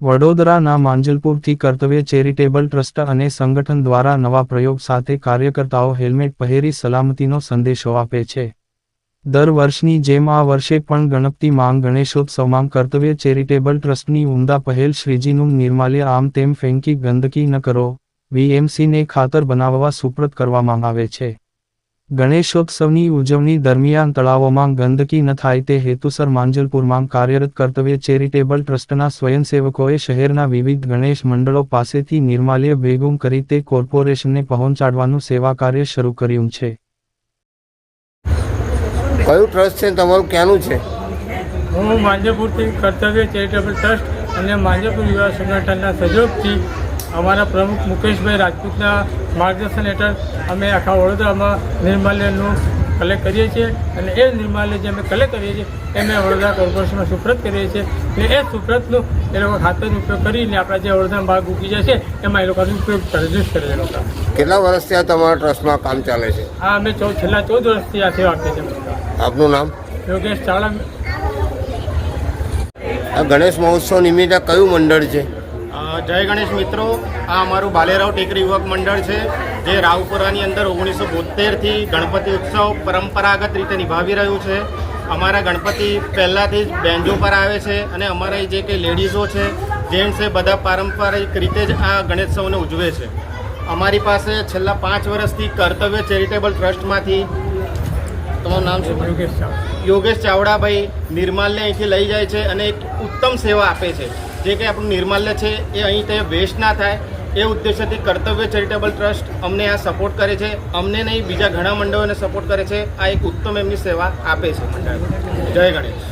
વડોદરાના માંજલપુરથી કર્તવ્ય charitable trust અને સંગઠન દ્વારા નવા પ્રયોગ સાથે કાર્યકર્તાઓ હેલ્મેટ પહેરી સલામતીનો સંદેશો આપે છે. દર વર્ષની જેમ આ વર્ષે પણ ગણપતિ માંગ ગણેશોત્સવમાં કર્તવ્ય ચેરિટેબલ ટ્રસ્ટની ઉમદા પહેલ શ્રીજીનું નિર્માલ્ય આમ તેમ ફેંકી ગંદકી ન કરો, વીએમસીને ખાતર બનાવવા સુપ્રત કરવામાં આવે છે. ગણેશોત્સવની ઉજવણી દરમિયાન તળાવોમાં ગંદકી ન થાય તે હેતુસર માંજલપુરમાં કાર્યરત કર્તવ્ય ચેરિટેબલ ટ્રસ્ટના સ્વયંસેવકોએ શહેરના વિવિધ ગણેશ મંડળો પાસેથી નિર્માલ્ય ભેગું કરી તે કોર્પોરેશનને પહોંચાડવાનું સેવા કાર્ય શરૂ કર્યું છે. કયું ટ્રસ્ટ છે તમારું ક્યાંનું છે? હું માંજલપુરથી કર્તવ્ય ચેરિટેબલ ટ્રસ્ટ અને માંજલપુર યુવા સંગઠનના સહયોગથી અમારા પ્રમુખ મુકેશભાઈ રાજપૂતના માર્ગદર્શન હેઠળ અમે આખા વડોદરામાં નિર્માલ્યનું કલેક્ટ કરીએ છીએ અને એ નિર્માલ્ય જે અમે કલેક્ટ કરીએ છીએ એ અમે વડોદરા કોર્પોરેશનમાં સુપ્રત કરીએ છીએ. અને એ સુપ્રતનું એ લોકો ખાતરનો ઉપયોગ કરીને આપણા જે વડોદરા ભાગ ઉગી જશે એમાં એ લોકોનો ઉપયોગ કરે કરે એ લોકો. કેટલા વર્ષથી આ તમારા ટ્રસ્ટમાં કામ ચાલે છે? આ અમે ચૌદ છેલ્લા ચૌદ વર્ષથી આ સેવા આપીએ છીએ. આપનું નામ? યોગેશ ચાવડા. આ ગણેશ મહોત્સવ નિમિત્તે કયું મંડળ છે? જય ગણેશ મિત્રો. આ અમારું બાલેરાવ ટેકરી યુવક મંડળ છે જે રાવપુરાની અંદર ઓગણીસો બોતેરથી ગણપતિ ઉત્સવ પરંપરાગત રીતે નિભાવી રહ્યું છે. અમારા ગણપતિ પહેલાંથી જ બેન્જો પર આવે છે અને અમારા જે કંઈ લેડીઝો છે જેન્ટ્સ છે બધા પારંપરિક રીતે જ આ ગણેશોત્સવને ઉજવે છે. અમારી પાસે છેલ્લા પાંચ વર્ષથી કર્તવ્ય ચેરિટેબલ ટ્રસ્ટમાંથી તમારું નામ છે યોગેશ યોગેશ ચાવડાભાઈ નિર્માલને અહીંથી લઈ જાય છે અને એક ઉત્તમ સેવા આપે છે. જે કંઈ આપણું નિર્માલ્ય છે, એ અહીં તે વેસ્ટ ના થાય, એ ઉદ્દેશ્યથી કર્તવ્ય ચેરિટેબલ ટ્રસ્ટ અમને આ સપોર્ટ કરે છે. અમને નહીં, બીજા ઘણા મંડળોને સપોર્ટ કરે છે. આ એક ઉત્તમ એમની સેવા આપે છે મંડળ. જય ગણેશ.